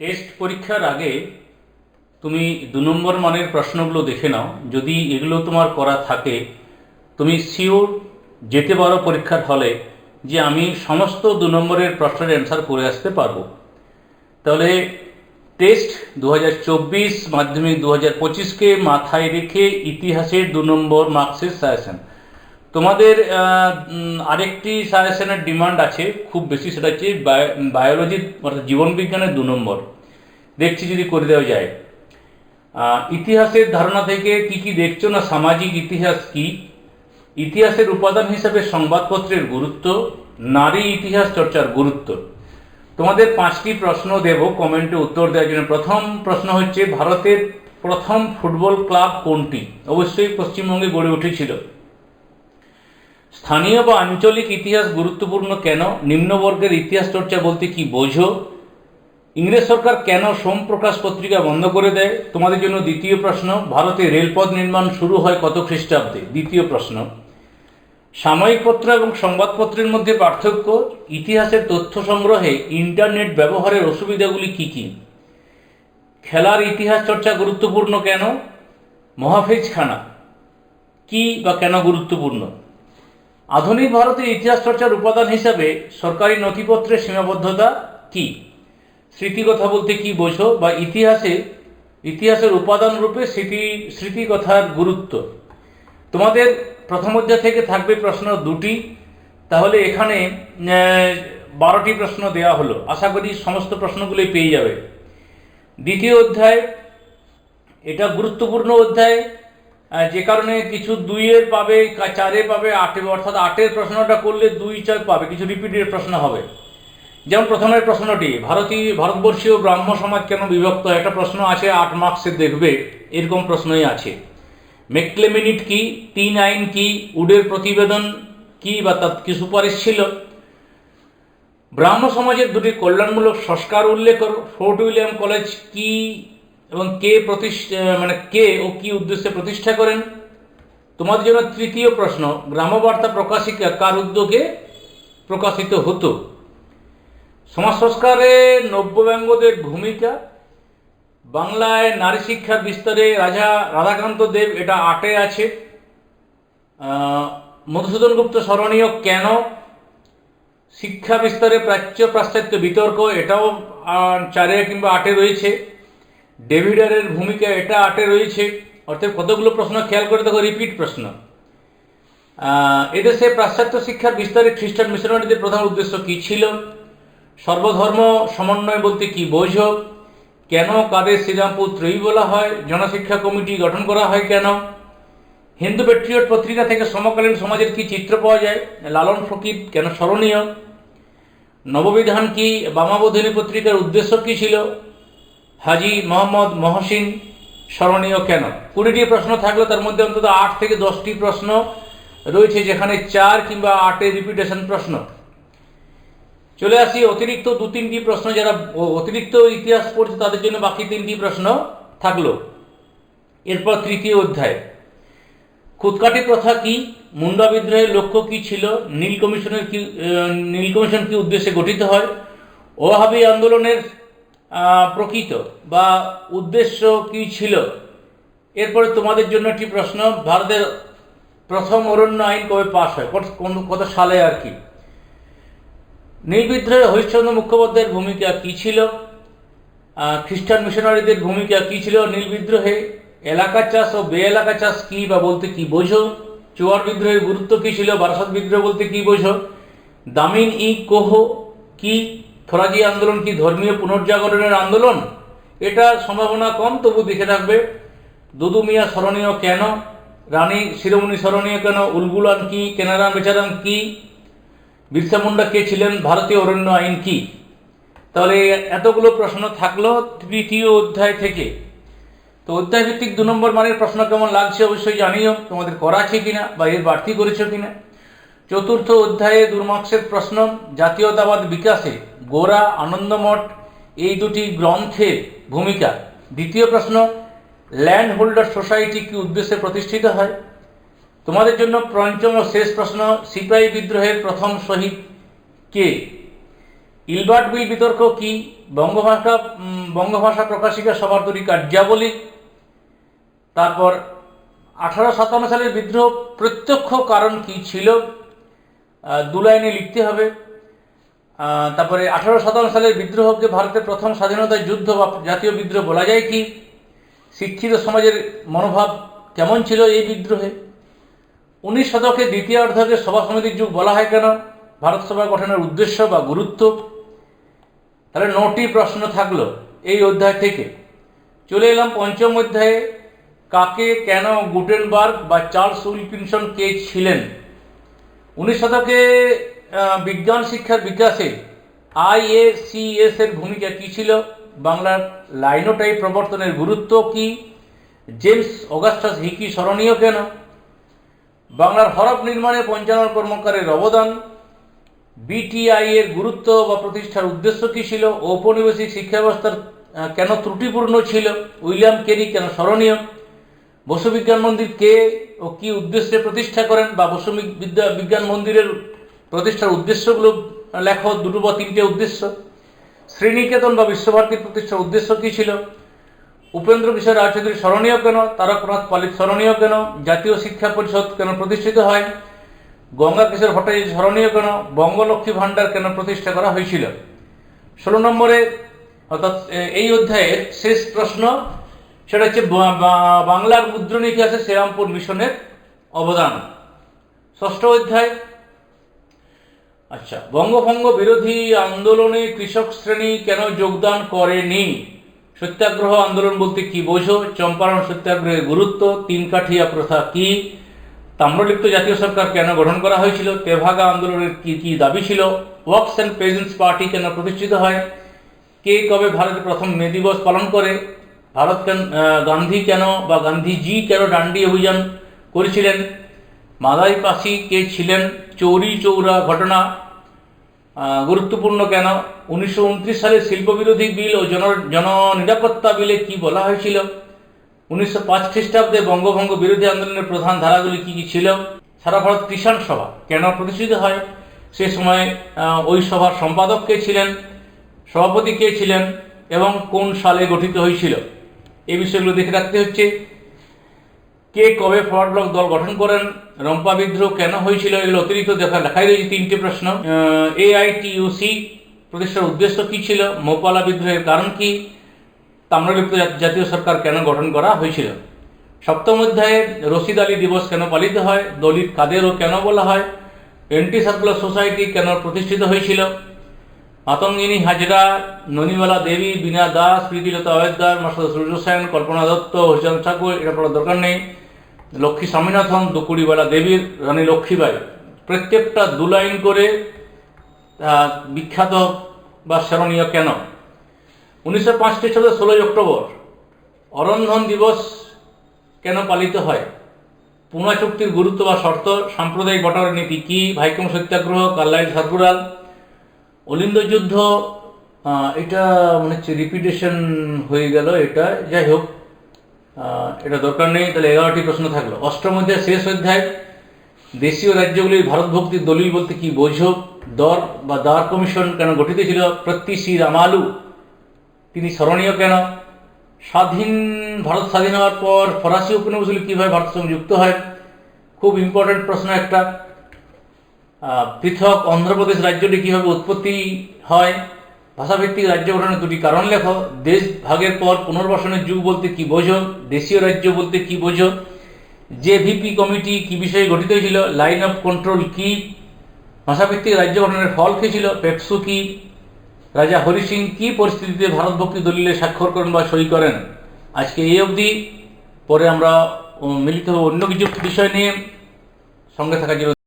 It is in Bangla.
টেস্ট পরীক্ষার আগে তুমি দু নম্বর মানের প্রশ্নগুলো দেখে নাও। যদি এগুলো তোমার করা থাকে, তুমি শিওর যেতে পারো পরীক্ষার হলে যে আমি সমস্ত দু নম্বরের প্রশ্নের অ্যান্সার করে আসতে পারব। তাহলে টেস্ট দু হাজার চব্বিশ মাধ্যমিক দু হাজার পঁচিশকে মাথায় রেখে ইতিহাসের দু নম্বর মার্কসের সাজেশন তোমাদের আরেকটি সাজেশনের ডিমান্ড আছে, খুব বেশি সেটা হচ্ছে বায়োলজি অর্থাৎ জীবনবিজ্ঞানের দু নম্বর। দেখছি যদি করে দেওয়া যায়। ইতিহাসের ধারণা থেকে কি কি দেখছ না সামাজিক ইতিহাস কি? ইতিহাসের উপাদান হিসেবে সংবাদপত্রের গুরুত্ব, নারী ইতিহাস চর্চার গুরুত্ব। তোমাদের পাঁচটি প্রশ্ন দেব কমেন্টে উত্তর দেওয়ার জন্য। প্রথম প্রশ্ন হচ্ছে, ভারতের প্রথম ফুটবল ক্লাব কোনটি? অবশ্যই পশ্চিমবঙ্গে গড়ে উঠেছিল। স্থানীয় বা আঞ্চলিক ইতিহাস গুরুত্বপূর্ণ কেন? নিম্নবর্গের ইতিহাস চর্চা বলতে কি বোঝো? ইংরেজ সরকার কেন সোম প্রকাশ পত্রিকা বন্ধ করে দেয়? তোমাদের জন্য দ্বিতীয় প্রশ্ন, ভারতে রেলপথ নির্মাণ শুরু হয় কত খ্রিস্টাব্দে? দ্বিতীয় প্রশ্ন, সাময়িক পত্র এবং সংবাদপত্রের মধ্যে পার্থক্য, ইতিহাসের তথ্য সংগ্রহে ইন্টারনেট ব্যবহারের অসুবিধাগুলি কি কি? খেলার ইতিহাস চর্চা গুরুত্বপূর্ণ কেন? মহাফেজ খানা কি বা কেন গুরুত্বপূর্ণ? আধুনিক ভারতের ইতিহাস চর্চার উপাদান হিসাবে সরকারি নথিপত্রের সীমাবদ্ধতা কি? স্মৃতিকথা বলতে কি বোঝো বা ইতিহাসে, ইতিহাসের উপাদান রূপে স্মৃতি স্মৃতিকথার গুরুত্ব? তোমাদের প্রথম অধ্যায় থেকে থাকবে প্রশ্ন দুটি। তাহলে এখানে বারোটি প্রশ্ন দেওয়া হলো। আশা করি সমস্ত প্রশ্নগুলোই পেয়ে যাবে। দ্বিতীয় অধ্যায়, এটা গুরুত্বপূর্ণ অধ্যায়। যে কারণে কিছু দুইয়ের পাবে চারে পাবে, আটে, অর্থাৎ আটের প্রশ্নটা করলে দুই চার পাবে, কিছু রিপিটেড প্রশ্ন হবে। যেমন প্রথমের প্রশ্নটি ভারতীয় ভারতবর্ষীয় ব্রাহ্ম সমাজ কেন বিভক্ত? একটা প্রশ্ন আছে, আট মার্কসে দেখবে, এরকম প্রশ্নই আছে। মেকলেমিনিট কি? তিন আইন কি? উডের প্রতিবেদন কি বা তার কি সুপারিশ ছিল? ব্রাহ্ম সমাজের দুটি কল্যাণমূলক সংস্কার উল্লেখ করো। ফোর্ট উইলিয়াম কলেজ কি এবং কে প্রতিষ্ঠা মানে কে ও কি উদ্দেশ্যে প্রতিষ্ঠা করেন? তোমাদের জন্য তৃতীয় প্রশ্ন, গ্রামবার্তা প্রকাশিকা কার উদ্যোগে প্রকাশিত হতো? সমাজ সংস্কারে নব্যব্যঙ্গদের ভূমিকা, বাংলায় নারী শিক্ষার বিস্তারে রাজা রাধাকান্ত দেব এটা আটে আছে। মধুসূদন গুপ্ত স্মরণীয় কেন? শিক্ষা বিস্তারে প্রাচ্য পাশ্চাত্য বিতর্ক এটাও চারে কিংবা আটে রয়েছে। ডেভিডারের ভূমিকা এটা আটে রয়েছে। অর্থাৎ কতগুলো প্রশ্ন খেয়াল করে দেখো, রিপিট প্রশ্ন। এদেশে পাশ্চাত্য শিক্ষার বিস্তারে খ্রিস্টান মিশনারিদের প্রধান উদ্দেশ্য কী ছিল? সর্বধর্ম সমন্বয় বলতে কি বোঝো? কেন কাদের শ্রীরামপুর ত্রয়ী বলা হয়? জনশিক্ষা কমিটি গঠন করা হয় কেন? হিন্দু পেট্রিয়ট পত্রিকা থেকে সমকালীন সমাজের কি চিত্র পাওয়া যায়? লালন ফকির কেন স্মরণীয়? নববিধান কি বামাবোধিনী পত্রিকার উদ্দেশ্য কি ছিল? হাজি মোহাম্মদ মহসিন স্মরণীয় কেন? কুড়িটি প্রশ্ন থাকলে তার মধ্যে অন্তত আট থেকে দশটি প্রশ্ন রয়েছে, যেখানে চার কিংবা আটের রিপিটেশন প্রশ্ন। চলে আসি, অতিরিক্ত দু তিনটি প্রশ্ন যারা অতিরিক্ত ইতিহাস পড়ছে তাদের জন্য বাকি তিনটি প্রশ্ন থাকল। এরপর তৃতীয় অধ্যায়। খুদকাটি প্রথা কি? মুন্ডা বিদ্রোহের লক্ষ্য কি ছিল? নীল কমিশনের কি নীল কমিশন কি উদ্দেশ্যে গঠিত হয়? ওহাবি আন্দোলনের প্রকৃত বা উদ্দেশ্য কি ছিল? এরপরে তোমাদের জন্য একটি প্রশ্ন, ভারতের প্রথম অরণ্য আইন কবে পাশ হয়? কোন- কত সালে আর কি? নীলবিদ্রোহে হরিশ্চন্দ্র মুখোপাধ্যায়ের ভূমিকা কী ছিল? খ্রিস্টান মিশনারিদের ভূমিকা কী ছিল? নীল বিদ্রোহে এলাকা চাষ ও বে এলাকা চাষ কী বা বলতে কী বোঝো? চুয়ার বিদ্রোহের গুরুত্ব কী ছিল? বারাসত বিদ্রোহ বলতে কী বোঝো? দামিন ই কোহ কি ফরাজি আন্দোলন কি ধর্মীয় পুনর্জাগরণের আন্দোলন? এটা সম্ভাবনা কম, তবু দেখে থাকবে দুদু মিয়া স্মরণীয় কেন? রানী শিরোমণি স্মরণীয় কেন? উলগুলান কি? কেনারাম বেচারাম কি? বিরসা মুন্ডা কে ছিলেন? ভারতীয় অরণ্য আইন কি? তাহলে এতগুলো প্রশ্ন থাকল তৃতীয় অধ্যায় থেকে। তো অধ্যায় ভিত্তিক দু নম্বর মানের প্রশ্ন কেমন লাগছে অবশ্যই জানিও। তোমাদের করা আছে কিনা বা এর বাড়তি করেছ কিনা? চতুর্থ অধ্যায়ে দুর্মার্ক্সের প্রশ্ন, জাতীয়তাবাদ বিকাশে গোরা আনন্দমঠ, এই দুটি গ্রন্থের ভূমিকা। দ্বিতীয় প্রশ্ন ল্যান্ড হোল্ডার সোসাইটি কি উদ্দেশ্যে প্রতিষ্ঠিত হয়? তোমাদের জন্য পঞ্চম ও শেষ প্রশ্ন, সিপাহী বিদ্রোহের প্রথম শহীদ কে? ইলবার্ট বিল বিতর্ক কি? বঙ্গভাষা বঙ্গভাষা প্রকাশিকা সভার দুটি কার্যাবলী। তারপর, আঠারো সাতান্ন সালের বিদ্রোহ প্রত্যক্ষ কারণ কি ছিল? দু লাইনে লিখতে হবে। তারপরে আঠারো সাতান্ন সালের বিদ্রোহকে ভারতের প্রথম স্বাধীনতা যুদ্ধ বা জাতীয় বিদ্রোহ বলা যায় কি? শিক্ষিত সমাজের মনোভাব কেমন ছিল এই বিদ্রোহে? উনিশ শতকে দ্বিতীয় অর্ধকে সভা সমিতির যুগ বলা হয় কেন? ভারত সভা গঠনের উদ্দেশ্য বা গুরুত্ব? তাহলে নটি প্রশ্ন থাকল এই অধ্যায় থেকে। চলে এলাম পঞ্চম অধ্যায়ে, কাকে কেন গুটেনবার্গ বা চার্লস উইলকিনসন কে ছিলেন? উনিশ শতকে বিজ্ঞান শিক্ষার বিকাশে আইএসিএস এর ভূমিকা কী ছিল? বাংলার লাইনোটাইপ প্রবর্তনের গুরুত্ব কি? জেমস অগাস্টাস হিকি স্মরণীয় কেন? বাংলার হরফ নির্মাণে পঞ্চানন কর্মকারের অবদান? বিটিআই এর গুরুত্ব বা প্রতিষ্ঠার উদ্দেশ্য কী ছিল? ঔপনিবেশিক শিক্ষা ব্যবস্থার কেন ত্রুটিপূর্ণ ছিল? উইলিয়াম কেরি কেন স্মরণীয়? বসু বিজ্ঞান মন্দির কে ও কি উদ্দেশ্যে প্রতিষ্ঠা করেন বা বসু বিদ্যা বিজ্ঞান মন্দিরের প্রতিষ্ঠার উদ্দেশ্যগুলো লেখো, দুটো বা তিনটে উদ্দেশ্য। শ্রীনিকেতন বা বিশ্বভারতীর প্রতিষ্ঠার উদ্দেশ্য কী ছিল? উপেন্দ্র কিশোর রায়চৌধুরী স্মরণীয় কেন? তারকনাথ পালিত স্মরণীয় কেন? জাতীয় শিক্ষা পরিষদ কেন প্রতিষ্ঠিত হয়? গঙ্গা কিশোর ভট্টাচার্য স্মরণীয় কেন? বঙ্গলক্ষ্মী ভাণ্ডার কেন প্রতিষ্ঠা করা হয়েছিল? ষোলো নম্বরে, অর্থাৎ এই অধ্যায়ের শেষ প্রশ্ন সেটা হচ্ছে বাংলার মুদ্রণ ইতিহাসে শ্রীরামপুর মিশনের অবদান। ষষ্ঠ অধ্যায়। আচ্ছা বঙ্গভঙ্গ বিরোধী আন্দোলনে কৃষক শ্রেণি কেন যোগদান করেনি? সত্যাগ্রহ আন্দোলন বলতে কি বোঝো? চম্পারণ সত্যাগ্রহের গুরুত্ব? তিন কাঠিয়া প্রথা কি? তাম্রলিপ্ত জাতীয় সরকার কেন গঠন করা হয়েছিল? তেভাগা আন্দোলনের কি কি দাবি ছিল? ওয়ার্কস অ্যান্ড পেজেন্টস পার্টি কেন প্রতিষ্ঠিত হয়? কে কবে ভারতে প্রথম মে দিবস পালন করে? ভারত কেন গান্ধী কেন বা গান্ধীজি কেন ডান্ডি অভিযান করেছিলেন? মাদাই পাশি কে ছিলেন? চৌরি চৌরা ঘটনা গুরুত্বপূর্ণ কেন? উনিশশো উনত্রিশ সালে শিল্প বিরোধী বিল ও জন, জননিরাপত্তা বিলে কি বলা হয়েছিল? উনিশশো পাঁচ খ্রিস্টাব্দে বঙ্গভঙ্গ বিরোধী আন্দোলনের প্রধান ধারাগুলি কি কি ছিল? সারা ভারত কিষাণ সভা কেন প্রতিষ্ঠিত হয়? সে সময় ওই সভার সম্পাদক কে ছিলেন? সভাপতি কে ছিলেন? এবং কোন সালে গঠিত হয়েছিল? এই বিষয়গুলো দেখে রাখতে হচ্ছে। কে কবে ফরওয়ার্ড ব্লক দল গঠন করেন, রম্পা বিদ্রোহ কেন হয়েছিল, এগুলো অতিরিক্ত দেখা লেখাই রয়েছে তিনটি প্রশ্ন। এআইটিউসি প্রতিষ্ঠার উদ্দেশ্য কি ছিল? মোপালা বিদ্রোহের কারণ কি? তাম্রলিপ্ত জাতীয় সরকার কেন গঠন করা হয়েছিল? সপ্তম অধ্যায়ে রশিদ আলী দিবস কেন পালিত হয়? দলিত কাদেরও কেন বলা হয়? এন্টি সার্কুলার সোসাইটি কেন প্রতিষ্ঠিত হয়েছিল? মাতঙ্গিনী হাজরা ননিমালা দেবী বীণা দাস, প্রীতিলতা অবেদ্দার মাস্টার সূর্য সেন, কল্পনা দত্ত হরিচন্দ ঠাকুর, এটা পড়ার দরকার নেই। লক্ষ্মী স্বামীনাথন, দুকুড়িবালা দেবীর, রানী লক্ষ্মীবাই প্রত্যেকটা দু লাইন করে বিখ্যাত বা স্মরণীয় কেন? উনিশশো পাঁচ খ্রিস্টাব্দের ষোলোই অক্টোবর, অরন্ধন দিবস কেন পালিত হয়? পুনা চুক্তির গুরুত্ব বা শর্ত, সাম্প্রদায়িক বটার নীতি কি? ভাইকম সত্যাগ্রহ, কাল্লাইল সার্কুলার অলিন্দ যুদ্ধ এটা মনে হচ্ছে রিপিটেশন হয়ে গেল এটা। যাই হোক এটা দরকার নেই, তাহলে এগারোটি প্রশ্ন থাকল। অষ্টম অধ্যায় শেষ অধ্যায়, দেশীয় রাজ্যগুলির ভারত ভক্তির দলিল বলতে কি বোঝো? দর বা দার কমিশন কেন গঠিত ছিল? প্রত্যি রামালু, তিনি স্মরণীয় কেন? স্বাধীন, ভারত স্বাধীন হওয়ার পর ফরাসি উপনিবেশগুলি কীভাবে ভারতের সঙ্গে যুক্ত হয়? খুব ইম্পর্ট্যান্ট প্রশ্ন একটা। পৃথক অন্ধ্রপ্রদেশ রাজ্যটি কীভাবে উৎপত্তি হয়? ভাষাভিত্তিক রাজ্য গঠনের দুটি কারণ লেখ। দেশ ভাগের পর পুনর্বাসনের যুগ বলতে কি বোঝো? দেশীয় রাজ্য বলতে কি বোঝো? যে ভিপি কমিটি কি বিষয়ে গঠিত হয়েছিল? লাইন অফ কন্ট্রোল কি? ভাষাভিত্তিক রাজ্য গঠনের ফল কী ছিল? পেপসু কি? রাজা হরি সিং কী পরিস্থিতিতে ভারত ভক্তি দলিলে স্বাক্ষর করেন বা সই করেন? আজকে এই অবধি। পরে আমরা মিলিত অন্য কিছু বিষয় নিয়ে। সঙ্গে থাকার জন্য